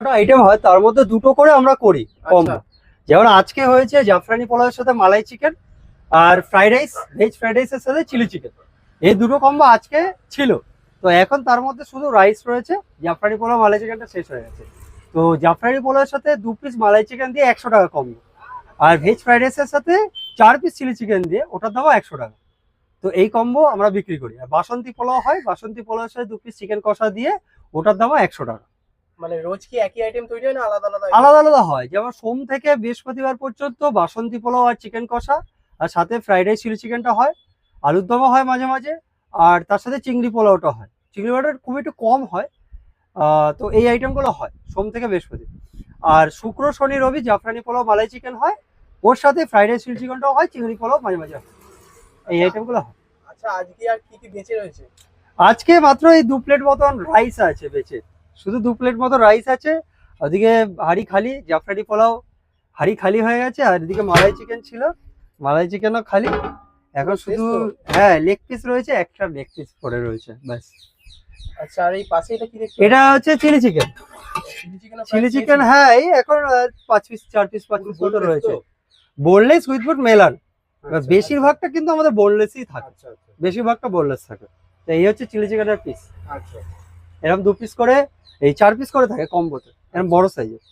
Item হয় তার মধ্যে দুটো করে আমরা করি কম আচ্ছা। যেমন আজকে হয়েছে জাফরানি পোলাওয়ের সাথে মালাই চিকেন আর ফ্রাইড রাইস ভেজ ফ্রাইড রাইসের সাথে চিলি চিকেন এই দুটো কম্বো আজকে ছিল। তো এখন তার মধ্যে শুধু রাইস রয়েছে জাফরানি পোলাও মালাই চিকেনটা শেষ হয়ে গেছে। তো জাফরানি পোলাওয়ের সাথে দু পিস মালাই চিকেন দিয়ে একশো টাকা কম্বো আর ভেজ ফ্রাইড রাইসের সাথে চার পিস চিলি চিকেন দিয়ে ওটার দামও একশো টাকা। তো এই কম্বো আমরা বিক্রি করি। আর বাসন্তী পোলাও হয় বাসন্তী পোলাওয়ের সাথে দু পিস চিকেন কষা দিয়ে ওটার দামও একশো টাকা। মানে রোজ কি একই আইটেম তৈরি হয় না আলাদা আলাদা আলাদা আলাদা হয়। যেমন সোম থেকে বৃহস্পতিবার পর্যন্ত বাসন্তী পোলাও আর চিকেন কষা আর সাথে ফ্রাইড রাইস চিলি চিকেনটা হয় আলুর দমও হয় মাঝে মাঝে আর তার সাথে চিংড়ি পোলাওটা হয়। চিংড়ি পোলাওটা খুব একটু কম হয় তো এই আইটেমগুলো হয় সোম থেকে বৃহস্পতি। আর শুক্র শনি রবি জাফরানি পোলাও মালাই চিকেন হয় ওর সাথে ফ্রাইড রাইস চিলি চিকেনটাও হয় চিংড়ি পোলাও মাঝে মাঝে হয়। এই আইটেমগুলো হয়। আচ্ছা আজকে আর কি কি বেঁচে রয়েছে? আজকে মাত্র এই দু প্লেট মতন রাইস আছে বেঁচে। শুধু দু প্লেট মতো রাইস আছে ওদিকে হাড়ি খালি জাফরানি পোলাও হাড়ি খালি হয়ে গেছে আর এদিকে মালাই চিকেন ছিল। মালাই চিকেনও খালি। এখন শুধু হ্যাঁ লেগ পিস রয়েছে একটা লেগ পিস পড়ে রয়েছে ব্যাস। আচ্ছা আর এই পাশে এটা কি এটা হচ্ছে চিলি চিকেন চিলি চিকেন হ্যাঁ এই এখন পাঁচ পিস চার পিস পাঁচ পিস মতো রয়েছে। বোনলেস উইথ ফুড মেলান বেশিরভাগটা কিন্তু আমাদের বোনলেসই থাকে। আচ্ছা আচ্ছা। বেশিরভাগটা বোনলেস থাকে। তো এই হচ্ছে চিলি চিকেনের পিস আচ্ছা। এরকম দু পিস করে এই চার পিস করে থাকে কম্বোতে এরকম বড় সাইজের